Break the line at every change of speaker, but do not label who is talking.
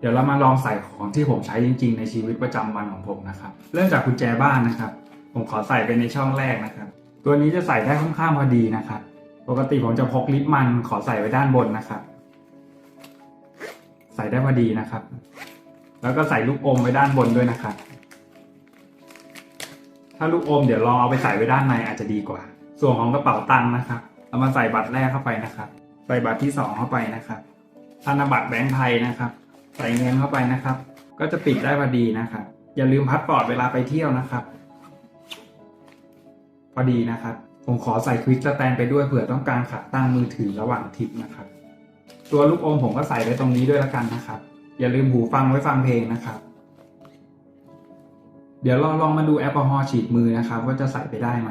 เดี๋ยวเรามาลองใส่ของที่ผมใช้จริง ๆ ในชีวิตประจำวันของผมนะครับ เริ่มจากกุญแจบ้านนะครับ ผมขอใส่ไปในช่องแรกนะครับ ตัวนี้จะใส่ได้ค่อนข้างพอดีนะครับ ปกติผมจะพกลิปมันขอใส่ไว้ด้านบนนะครับ ใส่ได้พอดีนะครับ แล้วก็ใส่ลูกอมไว้ด้านบนด้วยนะครับ ถ้าลูกอมเดี๋ยวลองเอาไปใส่ไว้ด้านในอาจจะดีกว่า ส่วนของกระเป๋าตังค์นะครับ เอามาใส่บัตรแรกเข้าไปนะครับ ใส่บัตรที่สองเข้าไปนะครับธนบัตรแบงค์ไทยนะครับ ใส่เงินเข้าไปนะครับ ก็จะปิดได้พอดีนะครับ อย่าลืมพัดปอร์ตเวลาไปเที่ยวนะครับ พอดีนะครับ ผมขอใส่ควิกสแตนไปด้วยเผื่อต้องการขาตั้งมือถือระหว่างทริปนะครับ ตัวลูกอมผมก็ใส่ไว้ตรงนี้ด้วยล้วกันนะครับ อย่าลืมหูฟังไว้ฟังเพลงนะครับ เดี๋ยวเราลองมาดูแอลกอฮอล์ฉีดมือนะครับ ว่าจะใส่ไปได้ไหม